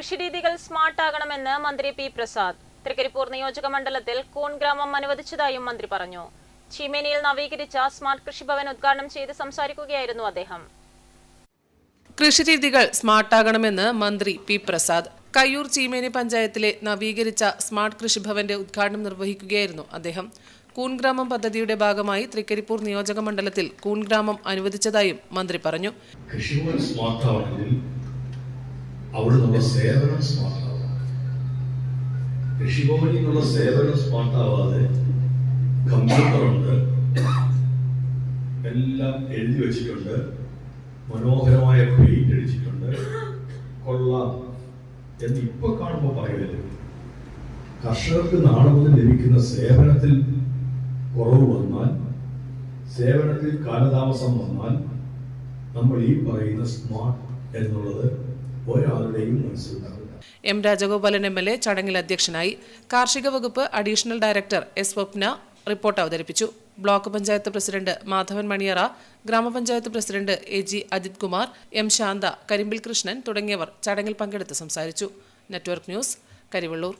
കൃഷിരീതികൾ സ്മാർട്ടാകണമെന്ന് മന്ത്രി പി പ്രസാദ്. തൃക്കരിപ്പൂർ നിയോജക മണ്ഡലത്തിൽ കൂൺ ഗ്രാമം അനുവദിച്ചതായും മന്ത്രി പറഞ്ഞു. ചീമേനിയിൽ നവീകരിച്ച സ്മാർട്ട് കൃഷിഭവൻ ഉദ്ഘാടനം ചെയ്ത് സംസാരിക്കുകയായിരുന്നു അദ്ദേഹം. കൃഷിരീതികൾ സ്മാർട്ടാകണമെന്ന് മന്ത്രി പി പ്രസാദ്. കയ്യൂർ ചീമേനി പഞ്ചായത്തിലെ നവീകരിച്ച സ്മാർട്ട് കൃഷിഭവന്റെ ഉദ്ഘാടനം നിർവഹിക്കുകയായിരുന്നു അദ്ദേഹം. കൂൺഗ്രാമം പദ്ധതിയുടെ ഭാഗമായി തൃക്കരിപ്പൂർ നിയോജക മണ്ഡലത്തിൽ കൂൺഗ്രാമം അനുവദിച്ചതായും മന്ത്രി പറഞ്ഞു. കൃഷിഭവൻ അവിടെ നമ്മുടെ സേവനം സ്മാർട്ട് ആവണം കൃഷിഭവനിൽ നിന്നുള്ള സേവനം സ്മാർട്ടാവാതെ കമ്പ്യൂട്ടറുണ്ട്. എല്ലാം എഴുതി വെച്ചിട്ടുണ്ട്. മനോഹരമായ പെയിന്റ് അടിച്ചിട്ടുണ്ട്. കൊള്ളാം. എന്ന് ഇപ്പൊ കാണുമ്പോൾ പറയുന്നത് കർഷകർക്ക് നാളെ മുതൽ ലഭിക്കുന്ന സേവനത്തിൽ കുറവ് വന്നാൽ സേവനത്തിൽ കാലതാമസം വന്നാൽ നമ്മൾ ഈ പറയുന്ന സ്മാർട്ട് എന്നുള്ളത് M Rajagopalan M L A ചടങ്ങിൽ അധ്യക്ഷനായി കാർഷിക വകുപ്പ് additional director S Swapna report അവതരിപ്പിച്ചു. ബ്ലോക്ക് പഞ്ചായത്ത് പ്രസിഡന്റ് മാധവൻ മണിയറ ഗ്രാമപഞ്ചായത്ത് president A G Ajith Kumar M Shantha കരിമ്പിൽ Krishnan തുടങ്ങിയവർ ചടങ്ങിൽ പങ്കെടുത്ത് സംസാരിച്ചു. Network news Karivellur.